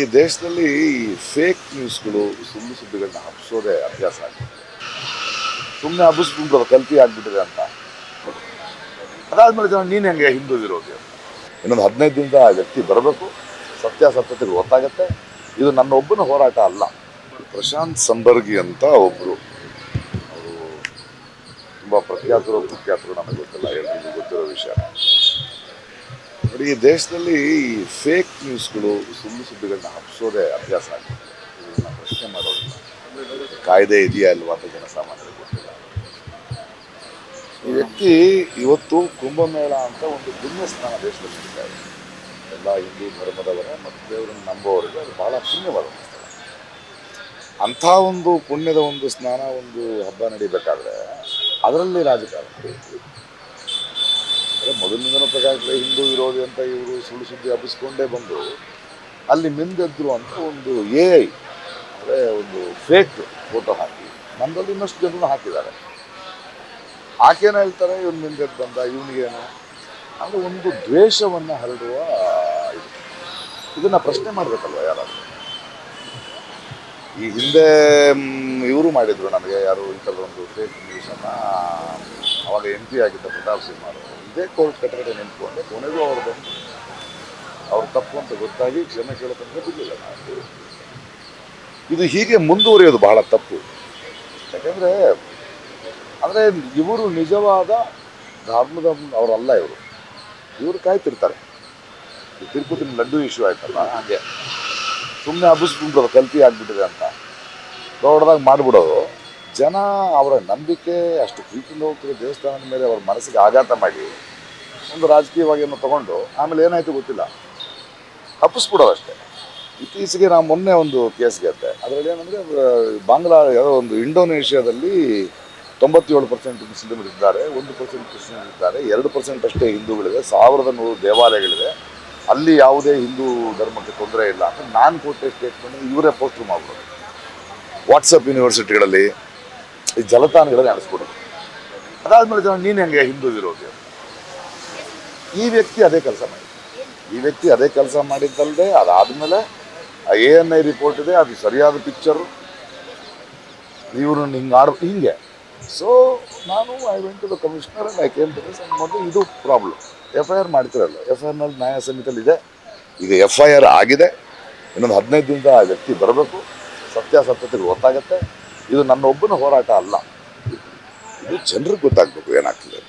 ಈ ದೇಶದಲ್ಲಿ ಈ ಫೇಕ್ ನ್ಯೂಸ್ಗಳು ಸುಳ್ಳು ಸುದ್ದಿಗಳನ್ನ ಹಬ್ಬಿಸೋದೇ ಅಭ್ಯಾಸ ಆಗಿದೆ. ಸುಮ್ಮನೆ ಹಬ್ಬಿಸ್ಬಿಟ್ಟು ಕಲ್ತಿ ಆಗ್ಬಿಟ್ಟಿದೆ ಅಂತ. ಅದಾದ್ಮೇಲೆ ಜನ ನೀನು ಹೆಂಗೆ ಹಿಂದೂ ವಿರೋಧಿ ಇನ್ನೊಂದು ಹದಿನೈದು ದಿನದ ಆ ವ್ಯಕ್ತಿ ಬರಬೇಕು, ಸತ್ಯಾಸತ್ಯತೆಗೆ ಗೊತ್ತಾಗತ್ತೆ ಇದು ನನ್ನ ಒಬ್ಬನ ಹೋರಾಟ ಅಲ್ಲ. ಪ್ರಶಾಂತ್ ಸಂಬರ್ಗಿ ಅಂತ ಒಬ್ಬರು ಅವರು ತುಂಬ ಪ್ರಖ್ಯಾತರು, ಕುಖ್ಯಾತರು ನನಗೆ ಗೊತ್ತಿಲ್ಲ, ಎಲ್ರಿಗೂ ಗೊತ್ತಿರೋ ವಿಷಯ. ನೋಡಿ, ಈ ದೇಶದಲ್ಲಿ ಈ ಫೇಕ್ ನ್ಯೂಸ್ಗಳು ಸುಳ್ಳು ಸುದ್ದಿಗಳನ್ನ ಹಬ್ಬಿಸೋದೇ ಅಭ್ಯಾಸ ಆಗಿದೆ. ಇದನ್ನ ಪ್ರಶ್ನೆ ಮಾಡೋದಿಲ್ಲ. ಕಾಯ್ದೆ ಇದೆಯಾ ಅಲ್ವಾ ಅಂತ ಜನಸಾಮಾನ್ಯರಿಗೆ ಗೊತ್ತಿಲ್ಲ. ಈ ವ್ಯಕ್ತಿ ಇವತ್ತು ಕುಂಭಮೇಳ ಅಂತ ಒಂದು ಪುಣ್ಯ ಸ್ನಾನ ದೇಶದಲ್ಲಿ ನಡೀತಾ ಇದೆ. ಎಲ್ಲ ಹಿಂದೂ ಧರ್ಮದವರ ಮತ್ತು ದೇವರನ್ನು ನಂಬುವವರಿಗೆ ಅದು ಬಹಳ ಪುಣ್ಯವಾದ ಅಂಥ ಒಂದು ಪುಣ್ಯದ ಒಂದು ಸ್ನಾನ, ಒಂದು ಹಬ್ಬ ನಡೀಬೇಕಾದ್ರೆ ಅದರಲ್ಲಿ ರಾಜಕಾರಣ ಅಂದರೆ ಮೊದಲಿನಿಂದನೂ ಪ್ರಕಾಶ ಹಿಂದೂ ವಿರೋಧಿ ಅಂತ ಇವರು ಸುಳ್ಳು ಸುದ್ದಿ ಹಬ್ಬಿಸ್ಕೊಂಡೇ ಬಂದು ಅಲ್ಲಿ ಮಿಂದೆದ್ರು ಅಂತ ಒಂದು ಎ ಐ ಅಂದರೆ ಒಂದು ಫೇಕ್ ಫೋಟೋ ಹಾಕಿ. ನಮ್ಮಲ್ಲಿ ಇನ್ನಷ್ಟು ಜನರು ಹಾಕಿದ್ದಾರೆ. ಆಕೇನ ಹೇಳ್ತಾರೆ, ಇವನು ಮಿಂದೆದ್ದು ಬಂದ, ಇವನಿಗೇನು? ಅಂದರೆ ಒಂದು ದ್ವೇಷವನ್ನು ಹರಡುವ ಇದು. ಇದನ್ನು ಪ್ರಶ್ನೆ ಮಾಡಬೇಕಲ್ವ ಯಾರಾದರೂ? ಈ ಹಿಂದೆ ಇವರು ಮಾಡಿದರು ನನಗೆ ಯಾರು ಈ ಥರದ ಒಂದು ಫೇಕ್ ನ್ಯೂಸನ್ನು ಅವಾಗ ಎಂ ಆಗಿದ್ದ ಪ್ರತಾಪ್ ಸಿಂಹ ಅವರು. ಇದೇ ಕೋರ್ಟ್ ಕಟ್ಟಕಡೆ ನಿಂತ್ಕೊಂಡು. ಕೊನೆಗೂ ಅವ್ರು ಬಂದು ಅವ್ರು ತಪ್ಪು ಅಂತ ಗೊತ್ತಾಗಿ ಕ್ಷಮೆ ಕೇಳೋತಂದ್ರೆ ಬಿಡಲಿಲ್ಲ ನಾನು ಇದು ಹೀಗೆ ಮುಂದುವರಿಯೋದು ಬಹಳ ತಪ್ಪು. ಯಾಕಂದರೆ ಅಂದರೆ ಇವರು ನಿಜವಾದ ಧರ್ಮದ ಅವರಲ್ಲ ಇವರು. ಇವರು ಕಾಯ್ತಿರ್ತಾರೆ. ತಿರುಪತಿ ಲಡ್ಡು ಇಶ್ಯೂ ಆಯ್ತಲ್ಲ, ಹಾಗೆ. ಸುಮ್ಮನೆ ಹಬ್ಬಿಸ್ಬಿಡ್ಬೋದು ಕಲ್ತಿ ಆಗ್ಬಿಟ್ಟಿದೆ ಅಂತ. ದೊಡ್ಡದಾಗಿ ಮಾಡಿಬಿಡೋದು. ಜನ ಅವರ ನಂಬಿಕೆ, ಅಷ್ಟು ಪ್ರೀತಿಯಿಂದ ಹೋಗ್ತಿರೋ ದೇವಸ್ಥಾನದ ಮೇಲೆ ಅವ್ರ ಮನಸ್ಸಿಗೆ ಆಘಾತ ಮಾಡಿ ಒಂದು ರಾಜಕೀಯವಾಗಿ ಏನೋ ತಗೊಂಡು ಆಮೇಲೆ ಏನಾಯಿತು ಗೊತ್ತಿಲ್ಲ. ಹಬ್ಬಿಸ್ಬಿಡೋದು ಅಷ್ಟೇ ಇತ್ತೀಚೆಗೆ ನಾವು ಮೊನ್ನೆ ಒಂದು ಕೇಸ್ ಗೆದ್ದೆ ಅದರಲ್ಲಿ ಏನಂದರೆ ಬಾಂಗ್ಲಾ ಯಾವುದೋ ಒಂದು ಇಂಡೋನೇಷ್ಯಾದಲ್ಲಿ ತೊಂಬತ್ತೇಳು ಪರ್ಸೆಂಟ್ ಮುಸ್ಲಿಮರು ಇದ್ದಾರೆ, ಒಂದು ಪರ್ಸೆಂಟ್ ಕ್ರಿಶ್ಚಿಯನ್ ಇದ್ದಾರೆ, ಎರಡು ಪರ್ಸೆಂಟ್ ಅಷ್ಟೇ ಹಿಂದೂಗಳಿದೆ, ಸಾವಿರದ ನೂರು ದೇವಾಲಯಗಳಿದೆ. ಅಲ್ಲಿ ಯಾವುದೇ ಹಿಂದೂ ಧರ್ಮಕ್ಕೆ ತೊಂದರೆ ಇಲ್ಲ ಅಂತ ನಾನು ಕೊಟ್ಟೆ ಸ್ಟೇಟ್ಮೆಂಟ್ ಇವರೇ ಪೋಸ್ಟರ್ ಮಾಡ್ಬೋದು ವಾಟ್ಸಪ್ ಯೂನಿವರ್ಸಿಟಿಗಳಲ್ಲಿ ಈ ಜಲತಾಣಗಳಲ್ಲಿ ಅನಿಸ್ಬಿಡೋದು ಅದಾದಮೇಲೆ ಜನ, ನೀನು ಹೆಂಗೆ ಹಿಂದೂ ವಿರೋಧಿ? ಈ ವ್ಯಕ್ತಿ ಅದೇ ಕೆಲಸ ಮಾಡಿದ ಈ ವ್ಯಕ್ತಿ ಅದೇ ಕೆಲಸ ಮಾಡಿದ್ದಲ್ಲದೆ ಅದಾದಮೇಲೆ ಎ ಎನ್ ಐ ರಿಪೋರ್ಟ್ ಇದೆ, ಅದು ಸರಿಯಾದ ಪಿಕ್ಚರು ಇವರು ಹಿಂಗೆ ಆಡ್ ಹಿಂಗೆ. ಸೊ ನಾನು I went to the commissioner I came to this ಮೊದಲು ಇದು ಪ್ರಾಬ್ಲಮ್ ಎಫ್ ಐ ಆರ್ ಮಾಡ್ತಿರಲ್ಲ. ಎಫ್ ಐ ಆರ್ನಲ್ಲಿ ನ್ಯಾಯ ಸಮಿತಿಯಲ್ಲಿ ಇದೆ ಈಗ ಎಫ್ ಐ ಆರ್ ಆಗಿದೆ. ಇನ್ನೊಂದು ಹದಿನೈದು ದಿನದ ಆ ವ್ಯಕ್ತಿ ಬರಬೇಕು. ಸತ್ಯಾಸತ್ಯತೆಗಳು ಗೊತ್ತಾಗತ್ತೆ. ಇದು ನನ್ನ ಒಬ್ಬನ ಹೋರಾಟ ಅಲ್ಲ ಇದು ಜನರಿಗೆ ಗೊತ್ತಾಗಬೇಕು ಏನಾಗ್ತದೆ.